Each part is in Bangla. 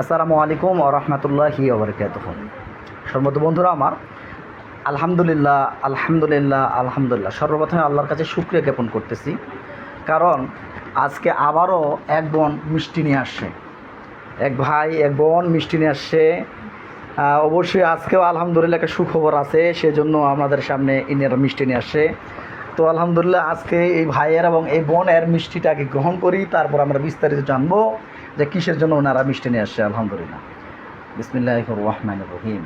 আসসালামু আলাইকুম ও রহমতুল্লাহি ওবরকাত সর্বত বন্ধুরা আমার, আলহামদুলিল্লাহ আলহামদুলিল্লাহ আলহামদুলিল্লাহ। সর্বপ্রথমে আল্লাহর কাছে শুক্রিয়া জ্ঞাপন করতেছি। কারণ আজকে আবারও এক বোন মিষ্টি নিয়ে আসছে। এক ভাই, এক বোন মিষ্টি নিয়ে আসছে। অবশ্যই আজকেও আলহামদুলিল্লাহ একটা সুখবর আছে, সেজন্য আমাদের সামনে ইনারা মিষ্টি নিয়ে আসছে। তো আলহামদুলিল্লাহ আজকে এই ভাইয়ের এবং এই বোনের মিষ্টিটাকে গ্রহণ করি, তারপর আমরা বিস্তারিত জানব। যে কিসের জন্য ওনারা মিষ্টি নিয়ে আসছে আলহামদুলিল্লাহ। বিসমিল্লাহ রহমান রহিম।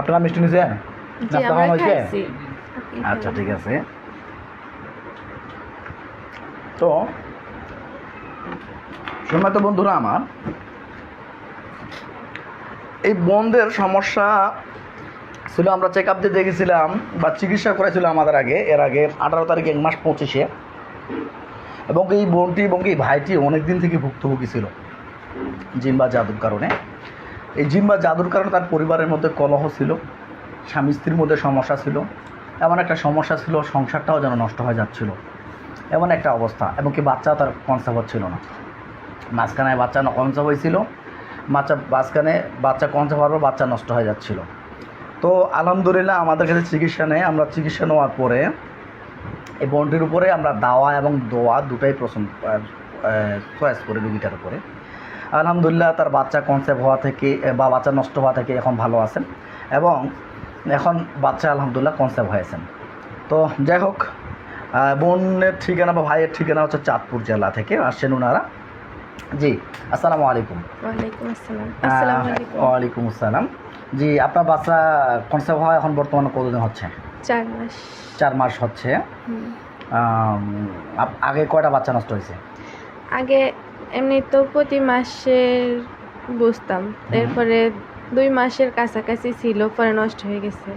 আপনারা মিষ্টি নিয়েছেন আচ্ছা ঠিক আছে। তো তো বন্ধুরা আমার এই বন্ধের সমস্যা ছিল আমরা চেক আপ দিয়ে দেখেছিলাম বা চিকিৎসা করেছিল আমাদের আগে এর আগে আঠারো তারিখ এক মাস পঁচিশে। এবং এই বোনটি এবং এই ভাইটি অনেক দিন থেকে ভুক্তভোগী ছিল জিম্বা জাদুর কারণে। এই জিন বা জাদুর কারণে তার পরিবারের মধ্যে কলহ ছিল, স্বামী স্ত্রীর মধ্যে সমস্যা ছিল, এমন একটা সমস্যা ছিল, সংসারটাও যেন নষ্ট হয়ে যাচ্ছিল, এমন একটা অবস্থা, এবং কি বাচ্চা তার কনসেপ্ট হচ্ছিল না। মাঝখানে বাচ্চা কনসেপ্ট হয়েছিল, বাচ্চা মাঝখানে বাচ্চা কনসেপ্ট হওয়ার পর বাচ্চা নষ্ট হয়ে যাচ্ছিল। তো আলহামদুলিল্লাহ আমাদের কাছে চিকিৎসা নেই, আমরা চিকিৎসা নেওয়ার পরে এই বন্টির উপরে আমরা দাওয়া এবং দোয়া দুটাই পছন্দ চয়েস করি রুগীটার উপরে। আলহামদুলিল্লাহ তার বাচ্চা কনসেপ্ট হওয়া থেকে বা বাচ্চা নষ্ট হওয়া থেকে এখন ভালো আছেন এবং এখন বাচ্চা আলহামদুলিল্লাহ কনসেপ্ট হয়েছেন। তো যাই হোক বোনের ঠিকানা বা ভাইয়ের ঠিকানা হচ্ছে চাঁদপুর জেলা থেকে আসছেন ওনারা জি আসসালামু আলাইকুম। ওয়ালাইকুম আসসালাম। আলাইকুম। ওয়ালাইকুম আসসালাম। জি আপনার বাচ্চা কনসেপ্ট হওয়া এখন বর্তমানে কতদিন হচ্ছে? চার মাস। চার মাস হচ্ছে। আগে কয়টা বাচ্চা নষ্ট হয়েছে? আগে এমনি তো প্রতি মাসের বুঝতাম। এরপরে দুই মাসের কাছাকাছি ছিল পরে নষ্ট হয়ে গেছে।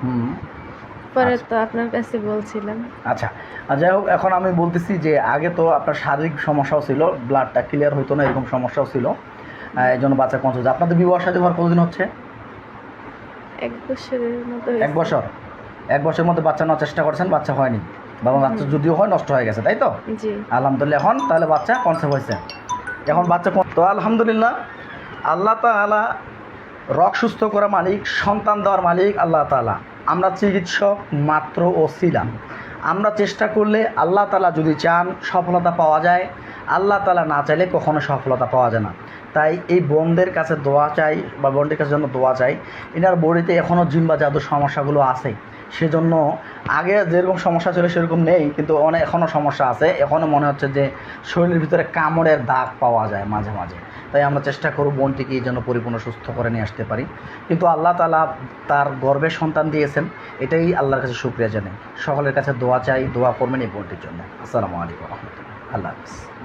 পরে আচ্ছা। তো আপনার কাছে বলছিলাম। আচ্ছা। আর যাই হোক এখন আমি বলতেছি যে আগে তো আপনার শারীরিক সমস্যাও ছিল ব্লাডটা ক্লিয়ার হতো না এরকম সমস্যাও ছিল। এই জন্য বাচ্চা কনসেপ্ট আপনাদের বিবাহ সাথে হওয়ার কতদিন হচ্ছে? এক বছরের মতো এক বছর? এক বছরের মধ্যে বাচ্চা নেওয়ার চেষ্টা করছেন বাচ্চা হয়নি। বাবা বাচ্চা যদিও হয় নষ্ট হয়ে গেছে তাই তো? আলহামদুলিল্লাহ এখন তাহলে বাচ্চা কনসেপ্ট হয়েছে। এখন বাচ্চা তো আলহামদুলিল্লাহ আল্লাহ তাআলা রক সুস্থ করা মালিক সন্তান দেওয়ার মালিক আল্লাহ তাআলা। আমরা চিকিৎসক মাত্র ও ছিলাম আমরা চেষ্টা করলে আল্লাহ তালা যদি চান সফলতা পাওয়া যায় আল্লাহ তালা না চাইলে কখনো সফলতা পাওয়া যায় না। তাই এই বোনদের কাছে দোয়া চাই বা বোনদের কাছে জন্য দোয়া চাই এনার বডিতে এখনও জিম্বা বা জাদুর সমস্যাগুলো আছে। সেজন্য আগে যেরকম সমস্যা ছিল সেরকম নেই, কিন্তু অনেক এখনও সমস্যা আছে। এখনও মনে হচ্ছে যে শরীরের ভিতরে কামড়ের দাগ পাওয়া যায় মাঝে মাঝে। তাই আমরা চেষ্টা করব বোনটিকে জন্য পরিপূর্ণ, সুস্থ করে নিয়ে আসতে পারি। কিন্তু আল্লাহ তালা তার গর্বের সন্তান দিয়েছেন। এটাই আল্লাহর কাছে শুক্রিয়া জানাই। সকলের কাছে দোয়া চাই, দোয়া করবেন এই বোনটির জন্য। আসসালামু আলাইকুম রহমতুল্লাহ। আল্লাহ হাফিজ।